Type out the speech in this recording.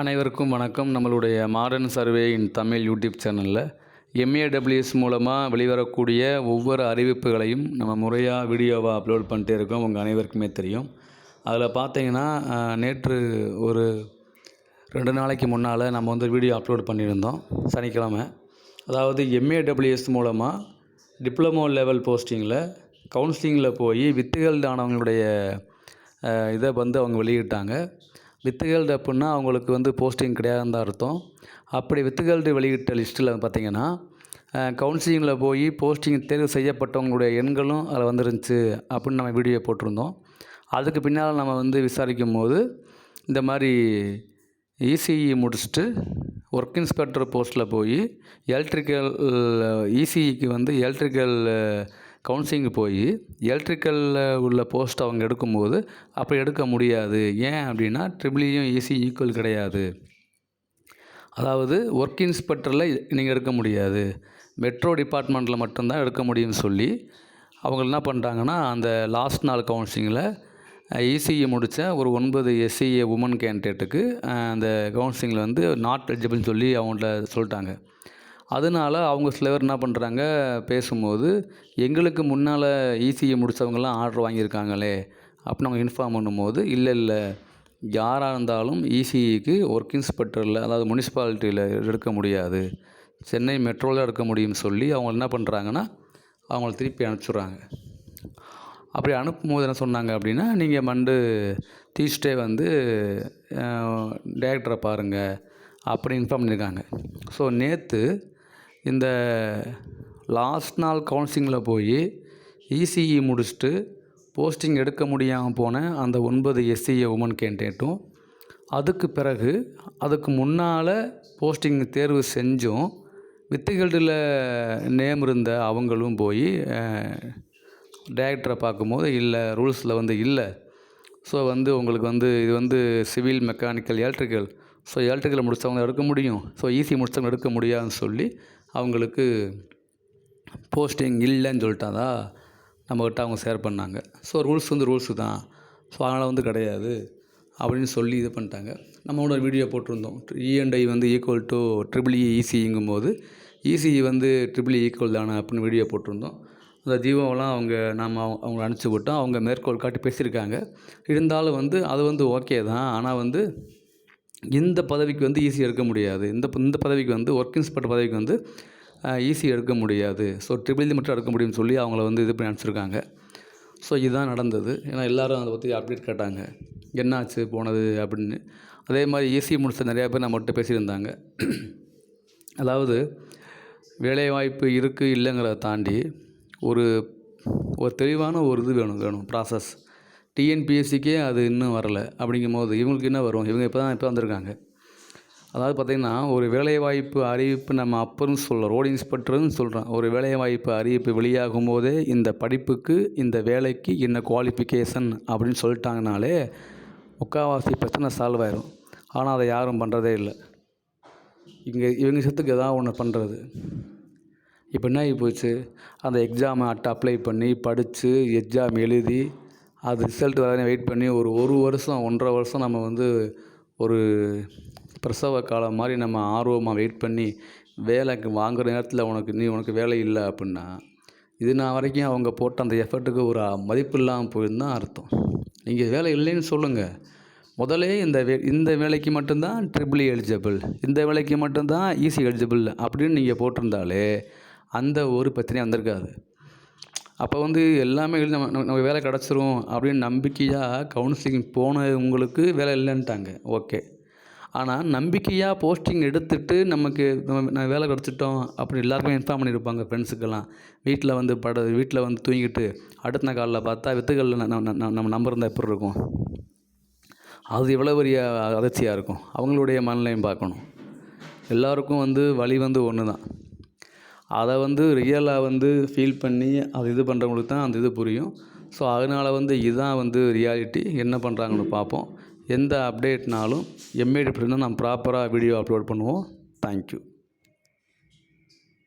அனைவருக்கும் வணக்கம். நம்மளுடைய modern survey in Tamil YouTube சேனலில் எம்ஏடபிள்யூஎஸ் மூலமாக வெளிவரக்கூடிய ஒவ்வொரு அறிவிப்புகளையும் நம்ம முறையாக வீடியோவாக அப்லோட் பண்ணிட்டே இருக்கோம். உங்கள் அனைவருக்குமே தெரியும். அதில் பார்த்தீங்கன்னா நேற்று ஒரு ரெண்டு நாளைக்கு முன்னால் நம்ம வந்து வீடியோ அப்லோட் பண்ணியிருந்தோம். சனிக்கிழமை. அதாவது எம்ஏடபிள்யூஎஸ் மூலமாக டிப்ளமோ லெவல் போஸ்டிங்கில் கவுன்சிலிங்கில் போய் வித்துகள் ஆனவங்களுடைய இதை வந்து அவங்க வெளியிட்டாங்க. வித்துகேல்டு அப்புடின்னா அவங்களுக்கு வந்து போஸ்டிங் கிடையாதுன்னு தான் அர்த்தம். அப்படி வித்துகேல்டு வெளியிட்ட லிஸ்ட்டில் பார்த்தீங்கன்னா கவுன்சிலிங்கில் போய் போஸ்டிங் தேர்வு செய்யப்பட்டவங்களுடைய எண்களும் அதில் வந்துருந்துச்சு அப்படின்னு நம்ம வீடியோ போட்டிருந்தோம். அதுக்கு பின்னால் நம்ம வந்து விசாரிக்கும் போது இந்த மாதிரி இசிஇ முடிச்சுட்டு ஒர்க் இன்ஸ்பெக்டர் போஸ்ட்டில் போய் எலக்ட்ரிக்கல் இசிஇக்கு வந்து எலக்ட்ரிக்கல் கவுன்சிலிங் போய் எலக்ட்ரிக்கலில் உள்ள போஸ்ட் அவங்க எடுக்கும்போது அப்போ எடுக்க முடியாது. ஏன் அப்படின்னா ட்ரிபிளியும் ஈஸி ஈக்குவல் கிடையாது. அதாவது ஒர்க் இன்ஸ்பெக்டரில் நீங்கள் எடுக்க முடியாது. மெட்ரோ டிபார்ட்மெண்ட்டில் மட்டும்தான் எடுக்க முடியும்னு சொல்லி அவங்க என்ன பண்ணிட்டாங்கன்னா அந்த லாஸ்ட் நாள் கவுன்சிலிங்கில் இசிஇ முடித்த ஒரு ஒன்பது எஸ்சிஏ உமன் கேண்டிடேட்டுக்கு அந்த கவுன்சிலிங்கில் வந்து நாட் எலிஜிபிள்னு சொல்லி அவங்கள்ட்ட சொல்லிட்டாங்க. அதனால அவங்க சில பேர் என்ன பண்ணுறாங்க பேசும்போது எங்களுக்கு முன்னால் இசிஇ முடித்தவங்கலாம் ஆர்டர் வாங்கியிருக்காங்களே அப்படின்னு அவங்க இன்ஃபார்ம் பண்ணும்போது இல்லை இல்லை. யாராக இருந்தாலும் இசிஇக்கு ஒர்க் இன்ஸ்பெக்டரில் அதாவது முனிசிபாலிட்டியில் எடுக்க முடியாது. சென்னை மெட்ரோவில் எடுக்க முடியும்னு சொல்லி அவங்க என்ன பண்ணுறாங்கன்னா அவங்கள திருப்பி அனுப்பிச்சுட்றாங்க. அப்படி அனுப்பும்போது என்ன சொன்னாங்க அப்படின்னா நீங்கள் மண்டு டியூஸ்டே வந்து டேரக்டரை பாருங்கள் அப்படி இன்ஃபார்ம் பண்ணியிருக்காங்க. ஸோ நேற்று இந்த லாஸ்ட் நாள் கவுன்சிலிங்கில் போய் இசிஇ முடிச்சுட்டு போஸ்டிங் எடுக்க முடியாமல் போன அந்த ஒன்பது எஸ்சிஏ உமன் கேண்டிடேட்டும் அதுக்கு பிறகு அதுக்கு முன்னால் போஸ்டிங் தேர்வு செஞ்சும் வித்துகில்டில் நேம் இருந்த அவங்களும் போய் டேரக்டரை பார்க்கும்போது இல்லை ரூல்ஸில் வந்து இல்லை. ஸோ வந்து உங்களுக்கு வந்து இது வந்து civil mechanical electrical so electrical முடித்தவங்க எடுக்க முடியும். ஸோ ஈஸி முடித்தவங்க எடுக்க முடியாதுன்னு சொல்லி அவங்களுக்கு போஸ்டிங் இல்லைன்னு சொல்லிட்டாதா நம்மக்கிட்ட அவங்க ஷேர் பண்ணாங்க. ஸோ ரூல்ஸ் வந்து ரூல்ஸு தான். ஸோ அதனால் வந்து கிடையாது. அப்படின்னு சொல்லி இது பண்ணிட்டாங்க. நம்மளோட வீடியோ போட்டிருந்தோம். E இஎன்ஐ வந்து ஈக்குவல் டு ட்ரிபிள் இசிங்கும் போது இசிஇ வந்து ட்ரிபிள் ஈக்குவல் e தானே அப்படின்னு வீடியோ போட்டிருந்தோம். அந்த ஜீவோவெல்லாம் அவங்க நாம் அவங்க அவங்கள அனுப்பிச்சி விட்டோம். அவங்க மேற்கோள் காட்டி பேசியிருக்காங்க. இருந்தாலும் வந்து அது வந்து ஓகே தான். ஆனால் வந்து இந்த பதவிக்கு வந்து ஈஸி எடுக்க முடியாது. இந்த இந்த பதவிக்கு வந்து ஒர்க் இன்ஸ்பெக்டர் பதவிக்கு வந்து ஈஸி எடுக்க முடியாது. ஸோ ட்ரிபிள் e மட்டும் எடுக்க முடியும்னு சொல்லி அவங்கள வந்து இது பண்ணி அனுப்பிச்சிருக்காங்க. ஸோ இதுதான் நடந்தது. ஏன்னா எல்லோரும் அதை பற்றி அப்டேட் கேட்டாங்க. என்னாச்சு போனது அப்படின்னு. அதே மாதிரி ஈஸி முடிச்ச நிறையா பேர் நம்மகிட்ட பேசியிருந்தாங்க. அதாவது வேலைவாய்ப்பு இருக்குது இல்லைங்கிறத தாண்டி ஒரு ஒரு தெளிவான ஒரு இது வேணும் வேணும் ப்ராசஸ் டிஎன்பிஎஸ்சிக்கே அது இன்னும் வரல. அப்படிங்கும்போது இவங்களுக்கு என்ன வரும்? இவங்க இப்போ தான் இப்போ வந்திருக்காங்க. அதாவது பார்த்திங்கன்னா ஒரு வேலைவாய்ப்பு அறிவிப்பு நம்ம அப்புறம் சொல்கிறோம் ரோடு இன்ஸ்பெக்டர்னு சொல்கிறோம் ஒரு வேலைவாய்ப்பு அறிவிப்பு வெளியாகும் போதே இந்த படிப்புக்கு இந்த வேலைக்கு என்ன குவாலிஃபிகேஷன் அப்படின்னு சொல்லிட்டாங்கனாலே முக்கால்வாசி பிரச்சனை சால்வ் ஆயிரும். ஆனால் அதை யாரும் பண்ணுறதே இல்லை. இங்கே இவங்க சத்துக்கு எதாவது ஒன்று பண்ணுறது இப்போ என்ன ஆகி போச்சு? அந்த எக்ஸாமை அட்டை அப்ளை பண்ணி படித்து எக்ஸாம் எழுதி அது ரிசல்ட் வர வெயிட் பண்ணி ஒரு ஒரு வருஷம் ஒன்றரை வருஷம் நம்ம வந்து ஒரு பிரசவ காலம் மாதிரி நம்ம ஆர்வமாக வெயிட் பண்ணி வேலைக்கு வாங்குகிற நேரத்தில் உனக்கு நீ உனக்கு வேலை இல்லை அப்படின்னா இது நான் வரைக்கும் அவங்க போட்ட அந்த எஃபர்ட்டுக்கு ஒரு மதிப்பு இல்லாமல் போயிருந்தான் அர்த்தம். நீங்கள் வேலை இல்லைன்னு சொல்லுங்கள் முதலே இந்த வே இந்த வேலைக்கு மட்டும்தான் ட்ரிபிள் எலிஜிபிள் e இந்த வேலைக்கு மட்டும்தான் ஈஸி எலிஜிபிள் அப்படின்னு நீங்கள் போட்டிருந்தாலே அந்த ஒரு பிரச்சனையும் வந்திருக்காது. அப்போ வந்து எல்லாமே எழுதி நம்ம நம்ம- வேலை கிடச்சிரும் அப்படின்னு நம்பிக்கையாக கவுன்சிலிங் போனவங்களுக்கு வேலை இல்லைன்ட்டாங்க. ஓகே ஆனால் நம்பிக்கையாக போஸ்டிங் எடுத்துட்டு நமக்கு நம்ம வேலை கிடச்சிட்டோம் அப்படி எல்லாருக்குமே இன்ஃபார்ம் பண்ணியிருப்பாங்க ஃப்ரெண்ட்ஸுக்கெல்லாம் வீட்டில் வந்து பட வீட்டில் வந்து தூங்கிட்டு அடுத்த காலில் காலைல பார்த்தா வித்துகளில் நம்ம நம்ம- நம்ம நம்பர் இருந்தால் எப்படி இருக்கும்? அது எவ்வளோ பெரிய அதிர்ச்சியாக இருக்கும். அவங்களுடைய மனநிலையும் பார்க்கணும். எல்லாருக்கும் வந்து வழி வந்து ஒன்று தான் அதை வந்து ரியலாக வந்து ஃபீல் பண்ணி அது இது பண்ணுறவங்களுக்கு தான் அந்த இது புரியும். ஸோ அதனால் வந்து இதுதான் வந்து ரியாலிட்டி என்ன பண்ணுறாங்கன்னு பார்ப்போம். எந்த அப்டேட்னாலும் எம்ஏடி நம்ம ப்ராப்பராக வீடியோ அப்லோட் பண்ணுவோம். தேங்க்யூ